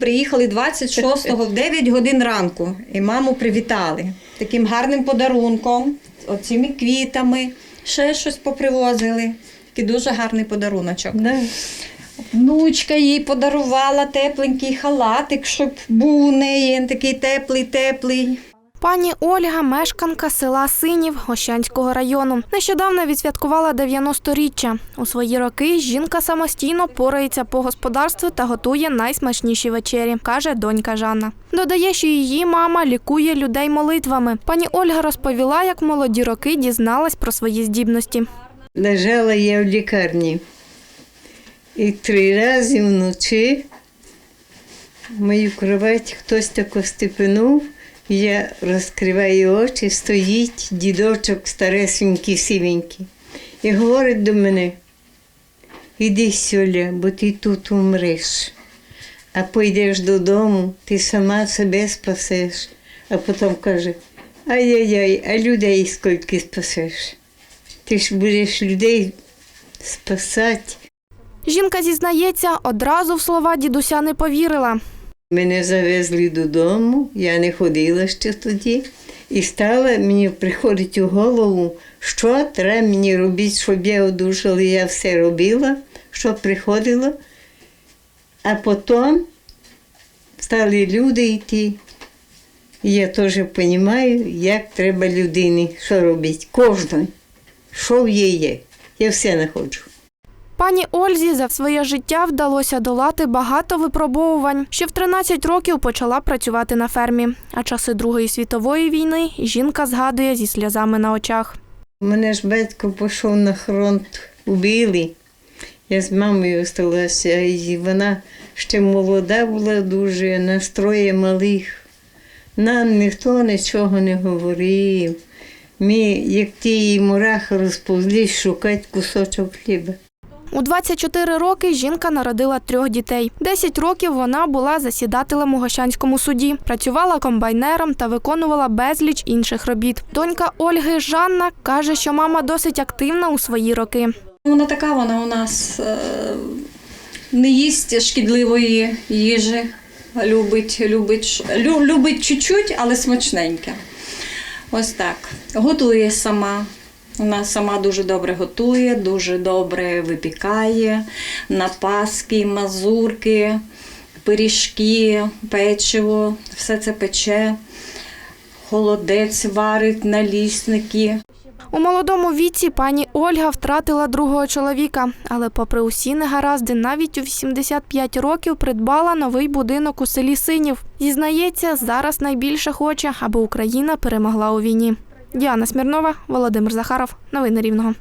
Приїхали 26-го в 9 годин ранку і маму привітали таким гарним подарунком, оцими квітами, ще щось попривозили. Такий дуже гарний подаруночок. Внучка їй подарувала тепленький халатик, щоб був у неї такий теплий, теплий. Пані Ольга, мешканка села Синів Гощанського району, нещодавно відсвяткувала 90-річчя. У свої роки жінка самостійно порається по господарству та готує найсмачніші вечері, каже донька Жанна. Додає, що її мама лікує людей молитвами. Пані Ольга розповіла, як молоді роки дізналась про свої здібності. Лежала я в лікарні. І три рази вночі мою кровать хтось тако степенув. Я розкриваю очі, стоїть дідочок старесенький, сивенький, і говорить до мене, іди сюди, бо ти тут умреш, а пойдеш додому, ти сама себе спасеш. А потім каже, ай-яй-яй, а людей скільки спасеш? Ти ж будеш людей спасати. Жінка зізнається, одразу в слова дідуся не повірила. Мене завезли додому, я не ходила ще тоді. І стала мені приходить у голову, що треба мені робити, щоб я одужала. Я все робила, що приходило. А потім стали люди йти. І я теж розумію, як треба людині, що робити. Кожної, що в її є. Я все знаходжу. Пані Ользі за своє життя вдалося долати багато випробовувань. Ще в 13 років почала працювати на фермі. А часи Другої світової війни жінка згадує зі сльозами на очах. Мене ж батько пішов на фронт, убили. Я з мамою залишилася, і вона ще молода була дуже, настроє малих. Нам ніхто нічого не говорив. Ми, як ті мурахи розповзлись, шукати кусочок хліба. У 24 роки жінка народила трьох дітей. 10 років вона була засідателем у Гощанському суді, працювала комбайнером та виконувала безліч інших робіт. Донька Ольги Жанна каже, що мама досить активна у свої роки. Вона така, вона у нас е, не їсть шкідливої їжі, любить, любить, любить чуть-чуть, але смачненьке. Ось так. Готує сама. Вона сама дуже добре готує, дуже добре випікає на паски, мазурки, пиріжки, печиво, все це пече, холодець варить, налісники. У молодому віці пані Ольга втратила другого чоловіка, але, попри усі негаразди, навіть у 85 років придбала новий будинок у селі Синів. Зізнається, зараз найбільше хоче, аби Україна перемогла у війні. Діана Смірнова, Володимир Захаров. Новини Рівного.